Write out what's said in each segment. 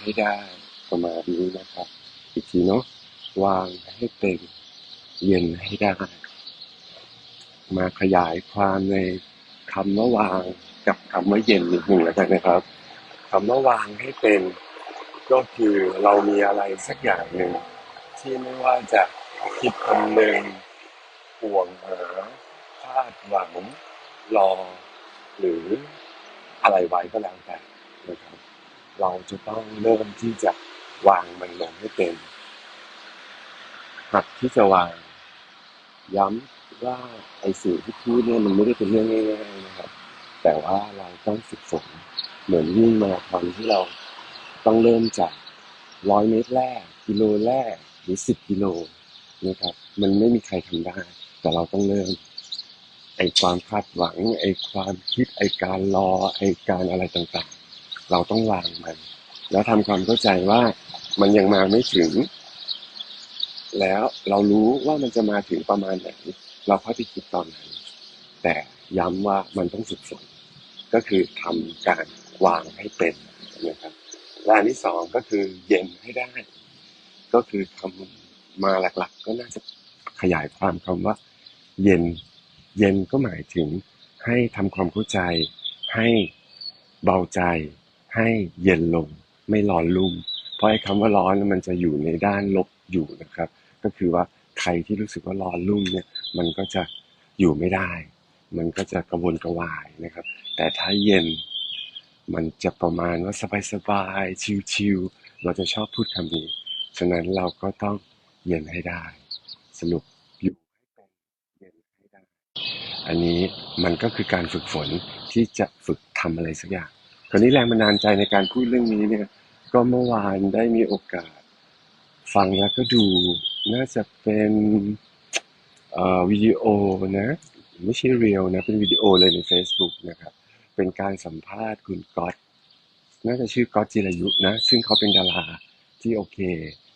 ให้ได้ประมาณนี้นะครับ อีกทีเนาะวางให้เป็นเย็นให้ได้ มาขยายความในคำว่าวางกับคำว่าเย็นนิดหนึ่งแล้วกันนะครับคำว่าวางให้เป็นก็คือเรามีอะไรสักอย่างหนึ่งที่ไม่ว่าจะคิดคำหนึ่งห่วงหาคาดหวังรอ หรืออะไรไว้ก็แล้วแต่นะครับ เราจะต้องเริ่มที่จะวางมันลงให้เป็นหัดที่จะวาง ย้ำว่าไอ้สิ่งที่พูดเนี่ยมันไม่ได้เป็นเรื่องง่ายๆนะครับ แต่ว่าเราต้องฝึกฝนเหมือนวิ่งมาราธอนที่เราต้องเริ่มจากร้อยเมตรแรก กิโลแรกหรือสิบกิโลนะครับ มันไม่มีใครทำได้ แต่เราต้องเริ่ม ไอ้ความคาดหวัง ไอ้ความคิดไอ้การรอไอ้การอะไรต่างๆ เราต้องวางมัน แล้วทำความเข้าใจว่ามันยังมาไม่ถึง แล้วเรารู้ว่ามันจะมาถึงประมาณไหน เราค่อยไปคิดตอนนั้น แต่ย้ำว่ามันต้องฝึกฝนก็คือทำการวางให้เป็นนะครับและอันที่สองก็คือเย็นให้ได้ ก็คือทำมาหลัก ๆ ก็น่าจะขยายความคำว่า เย็นเย็นก็หมายถึงให้ทำความเข้าใจให้เบาใจ ให้เย็นลงไม่ร้อนลุ่ม เพราะไอ้คำว่าร้อนมันจะอยู่ในด้านลบอยู่นะครับ ก็คือว่าใครที่รู้สึกว่าร้อนลุ่มเนี่ยมันก็จะอยู่ไม่ได้ มันก็จะกระวนกระวายนะครับ แต่ถ้าเย็นมันจะประมาณว่าสบายๆชิลๆเราจะชอบพูดคำนี้ ฉะนั้นเราก็ต้องเย็นให้ได้ สรุปอยู่ให้เป็นเย็นให้ได้ อันนี้มันก็คือการฝึกฝนที่จะฝึกทำอะไรสักอย่าง ราวนี้แรงบันดาลใจในการพูดเรื่องนี้เนี่ย ก็เมื่อวานได้มีโอกาส ฟังแล้วก็ดูน่าจะเป็นวิดีโอนะ ไม่ใช่เรียลนะ เป็นวิดีโอเลยใน Facebook นะครับ เป็นการสัมภาษณ์คุณก๊อตน่าจะชื่อก๊อตจิรายุนะ ซึ่งเขาเป็นดาราที่โอเค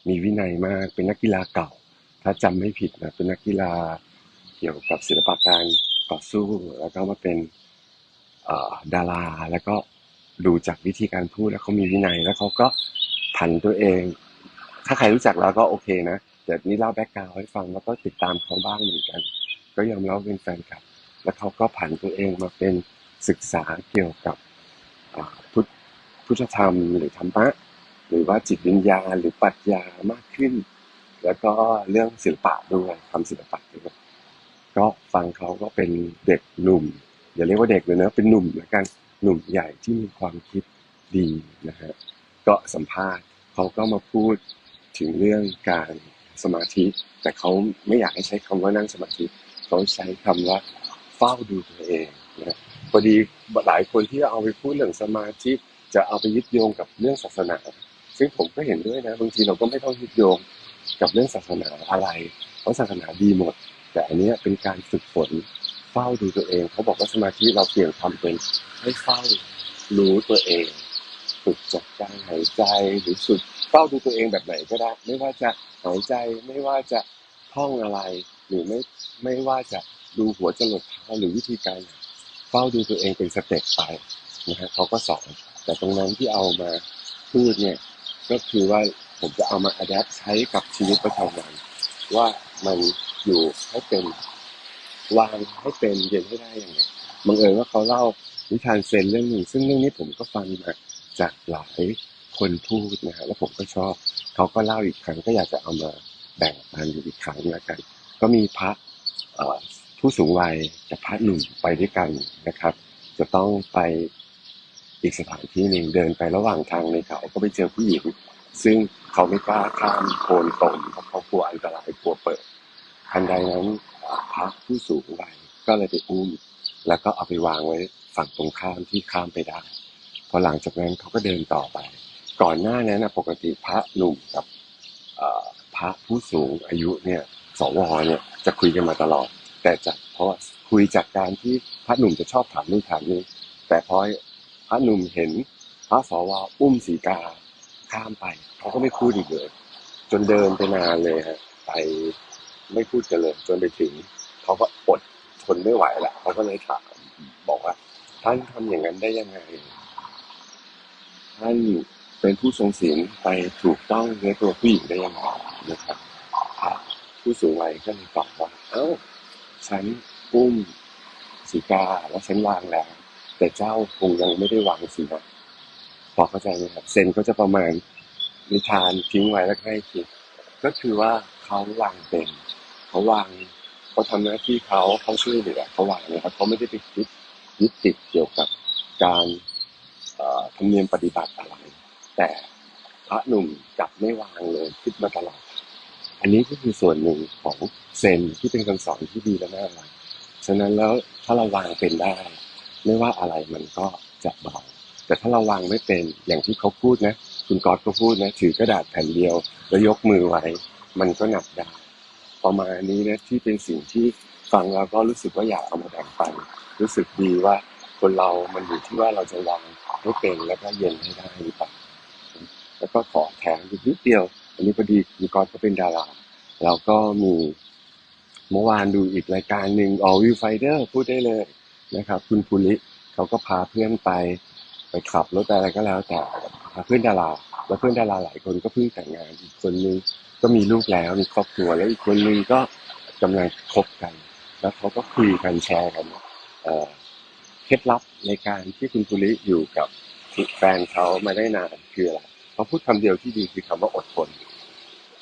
มีวินัยมากเป็นนักกีฬาเก่า ถ้าจำไม่ผิดนะ เป็นนักกีฬาเกี่ยวกับศิลปะการต่อสู้ แล้วก็มาเป็นดาราแล้วก็ ดูจากวิธีการพูดแล้วเขามีวินัยแล้วเขาก็ผันตัวเอง ถ้าใครรู้จักแล้วก็โอเคนะแต่นี่เล่าแบ็กกราวให้ฟังแล้วก็ติดตามเขาบ้างเหมือนกัน ก็ยอมรับว่าเป็นแฟนคลับ แล้วเขาก็ผันตัวเองมาเป็นศึกษาเกี่ยวกับพุทธพุทธธรรมหรือธรรมะหรือว่าจิตวิญญาณหรือปรัชญามากขึ้น แล้วก็เรื่องศิลปะด้วยทำศิลปะด้วยก็ฟังเขาก็เป็นเด็กหนุ่มอย่าเรียกว่าเด็กเลยนะเป็นหนุ่มแล้วกัน หนุ่มใหญ่ที่มีความคิดดีนะฮะก็สัมภาษณ์เขาก็มาพูดถึงเรื่องการสมาธิ แต่เขาไม่อยากให้ใช้คำว่านั่งสมาธิเขาใช้คำว่าเฝ้าดูตัวเองนะพอดีหลายคนที่เอาไปพูดเรื่องสมาธิจะเอาไปยึดโยงกับเรื่องศาสนา ซึ่งผมก็เห็นด้วยนะบางทีเราก็ไม่ต้องยึดโยงกับเรื่องศาสนาอะไร เพราะศาสนาดีหมด แต่อันนี้เป็นการฝึกฝน เฝ้าดูตัวเอง เขาบอกว่าสมาธิเราเปลี่ยนทำเป็นให้เฝ้ารู้ตัวเองฝึกจากการหายใจหรือฝึกเฝ้าดูตัวเองแบบไหนก็ได้ ไม่ว่าจะหายใจไม่ว่าจะท่องอะไร หรือไม่ไม่ว่าจะดูหัวจรดเท้าหรือวิธีการเฝ้าดูตัวเองเป็นสเต็ปไปนะฮะเขาก็สอน แต่ตรงนั้นที่เอามาพูดเนี่ยก็คือว่าผมจะเอามาอัดแอปใช้กับชีวิตประจำวันว่ามันอยู่ให้เป็น วางให้เป็นเย็นให้ได้อยังไงบังเอิญว่าเขาเล่านิทานเซนเรื่องหนึ่งซึ่งเรื่องนี้ผมก็ฟังมาจากหลายคนพูดนะฮะแล้วผมก็ชอบเขาก็เล่าอีกครั้งก็อยากจะเอามาแบ่งปันอยู่อีกครั้งแล้วกัน ก็มีพระผู้สูงวัยกับพระหนุ่มไปด้วยกันนะครับ จะต้องไปอีกสถานที่หนึ่งเดินไประหว่างทางในเขาก็ไปเจอผู้หญิง ซึ่งเขาไม่กล้าข้ามโคลนตมเพราะเขากลัวอันตรายกลัวเปิด ทันใดนั้นพระผู้สูงวัยก็เลยไปอุ้ม แล้วก็เอาไปวางไว้ฝั่งตรงข้ามที่ข้ามไปได้ พอหลังจากนั้นเขาก็เดินต่อไป ก่อนหน้านั้นนะปกติพระหนุ่มกับพระผู้สูงอายุเนี่ยสวเนี่ยจะคุยกันมาตลอด แต่จากเพราะว่าคุยจากการที่พระหนุ่มจะชอบถามนู่นถามนี่แต่พอพระหนุ่มเห็นพระสวอุ้มสีกาข้ามไปเขาก็ไม่พูดอีกเลย จนเดินไปนานเลยฮะไป ไม่พูดกันเลยจนไปถึงเขาก็อดทนไม่ไหวละเขาก็เลยถามบอกว่า ท่านทำอย่างนั้นได้ยังไง ท่านเป็นผู้ทรงศีลไปถูกต้องในตัวผู้หญิงได้ยังไงนะครับพระผู้สูงวัยก็เลยตอบว่า เอ้า ฉันอุ้มสีกาแล้วฉันวางแล้ว แต่เจ้าคงยังไม่ได้วางสินะพอเข้าใจไหมครับเซนก็จะประมาณนิทานทิ้งไว้แล้วให้คิดก็คือว่าเขาวางเป็น เขาวางเขาทำหน้าที่เขาเขาช่วยเหลือเขาวางนะครับเขาไม่ได้ไปคิดยึดติดเกี่ยวกับการธรรมเนียมปฏิบัติอะไร แต่พระหนุ่มกลับไม่วางเลยคิดมาตลอด อันนี้ก็คือส่วนหนึ่งของเซนที่เป็นคำสอนที่ดีและน่ารักฉะนั้นแล้วถ้าเราวางเป็นได้ ไม่ว่าอะไรมันก็จะเบาแต่ถ้าเราวางไม่เป็นอย่างที่เขาพูดนะ คุณกอดก็พูดนะ ถือกระดาษแผ่นเดียว แล้วยกมือไว้ มันก็หนักได้ ประมาณนี้นะที่เป็นสิ่งที่ฟังแล้วก็รู้สึกว่าอยากเอามาแบ่งปัน รู้สึกดีว่าคนเรามันอยู่ที่ว่าเราจะวางให้เป็นแล้วก็เย็นให้ได้หรือเปล่าแล้วก็ขอแถมอีกนิดเดียว อันนี้พอดีคุณกอดก็เป็นดาราเราก็มีเมื่อวานดูอีกรายการหนึ่ง All View Finder พูดได้เลยนะครับ คุณภูริเขาก็พาเพื่อนไป ไปขับรถอะไรก็แล้วแต่พ เพื่อนดาราแล้วเพื่อนดาราหลายคนก็เพิ่งแต่งงานอีกคนนึงก็มีลูกแล้วมีครอบครัวแล้วอีกคนนึงก็กำลังคบกัน แล้วเขาก็คุยกันแชร์กันเคล็ดลับในการที่คุณปุริอยู่กับแฟนเขามาได้นานคืออะไรเขาพูดคำเดียวที่ดีคือคำว่าอดทน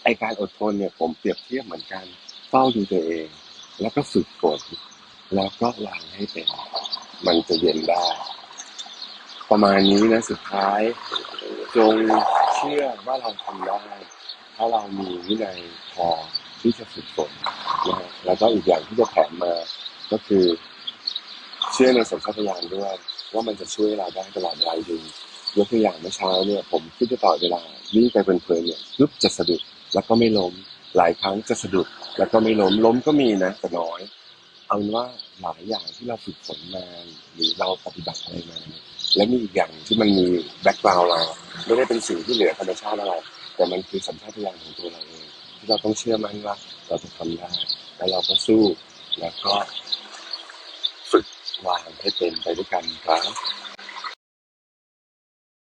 ไอการอดทนเนี่ยผมเปรียบเทียบเหมือนกันเฝ้าดูตัวเอง แล้วก็ฝึกฝนแล้วก็วางให้เป็น มันจะเย็นได้ ประมาณนี้นะสุดท้าย จงเชื่อว่าเราทำได้ถ้าเรามีวินัยพอที่จะฝึกฝนนะแล้วก็อีกอย่างที่จะแถมมาก็คือ เชื่อในสัญชาตญาณด้วย ว่ามันจะช่วยเราได้ตลอดเวลาจริงยกตัวอย่างเมื่อเช้าเนี่ย ผมคิดจะต่อเวลาวิ่งไปเพลินๆเนี่ยปุ๊บจะสะดุดแล้วก็ไม่ล้มหลายครั้งจะสะดุด แล้วก็ไม่ล้มล้มก็มีนะแต่น้อย เอาเป็นว่าหลายอย่างที่เราฝึกฝนมาหรือเราปฏิบัติอะไรมาเนี่ย และมีอีกอย่างที่มันมีแบ็กกราวน์เราไม่ได้เป็นสิ่งที่เหลือธรรมชาติอะไร แต่มันคือสัญชาตญาณของตัวเราเองที่เราต้องเชื่อมั่นว่า เราจะทำได้แล้วเราก็สู้แล้วก็ฝึกวางให้เป็นไปด้วยกันครับ